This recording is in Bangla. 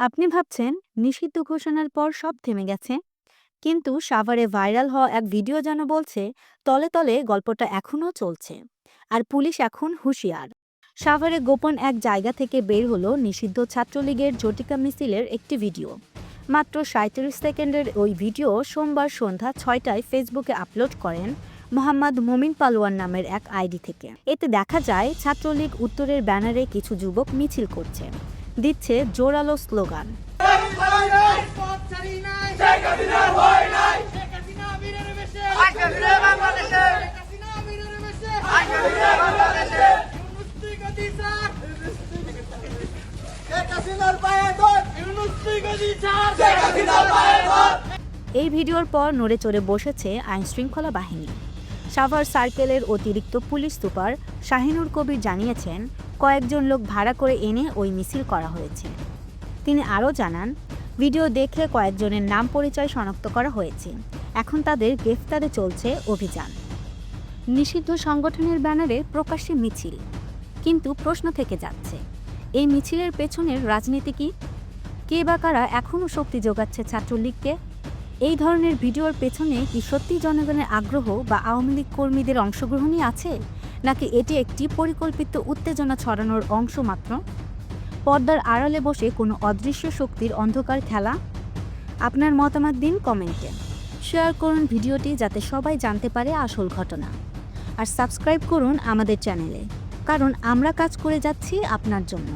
আপনি ভাবছেন নিষিদ্ধ ঘোষণার পর সব থেমে গেছে? কিন্তু সাভারে ভাইরাল হওয়া এক ভিডিও যেন বলছে, তলে তলে গল্পটা এখনও চলছে। আর পুলিশ এখন হুঁশিয়ার। সাভারে গোপন এক জায়গা থেকে বের হলো নিষিদ্ধ ছাত্রলীগের ঝটিকা মিছিলের একটি ভিডিও। মাত্র সাঁত্রিশ সেকেন্ডের ওই ভিডিও সোমবার সন্ধ্যা ছয়টায় ফেসবুকে আপলোড করেন মোহাম্মদ মোমিন পালোয়ান নামের এক আইডি থেকে। এতে দেখা যায়, ছাত্রলীগ উত্তরের ব্যানারে কিছু যুবক মিছিল করছে। দিচ্ছে জোরালো স্লোগান। এই ভিডিওর পর নড়ে চড়ে বসেছে আইনশৃঙ্খলা বাহিনী। সাভার সার্কেলের অতিরিক্ত পুলিশ সুপার শাহিনুর কবির জানিয়েছেন, কয়েকজন লোক ভাড়া করে এনে ওই মিছিল করা হয়েছে। তিনি আরও জানান, ভিডিও দেখে কয়েকজনের নাম পরিচয় শনাক্ত করা হয়েছে। এখন তাদের গ্রেফতারে চলছে অভিযান। নিষিদ্ধ সংগঠনের ব্যানারে প্রকাশ্যে মিছিল। কিন্তু প্রশ্ন থেকে যাচ্ছে, এই মিছিলের পেছনের রাজনীতি কি? কে বা কারা এখনও শক্তি যোগাচ্ছে ছাত্রলীগকে? এই ধরনের ভিডিওর পেছনে কি সত্যি জনগণের আগ্রহ বা আওয়ামী লীগ কর্মীদের অংশগ্রহণই আছে? নাকি এটি একটি পরিকল্পিত উত্তেজনা ছড়ানোর অংশ মাত্র? পর্দার আড়ালে বসে কোনো অদৃশ্য শক্তির অন্ধকার খেলা? আপনার মতামত দিন কমেন্টে। শেয়ার করুন ভিডিওটি যাতে সবাই জানতে পারে আসল ঘটনা। আর সাবস্ক্রাইব করুন আমাদের চ্যানেলে। কারণ আমরা কাজ করে যাচ্ছি আপনার জন্য।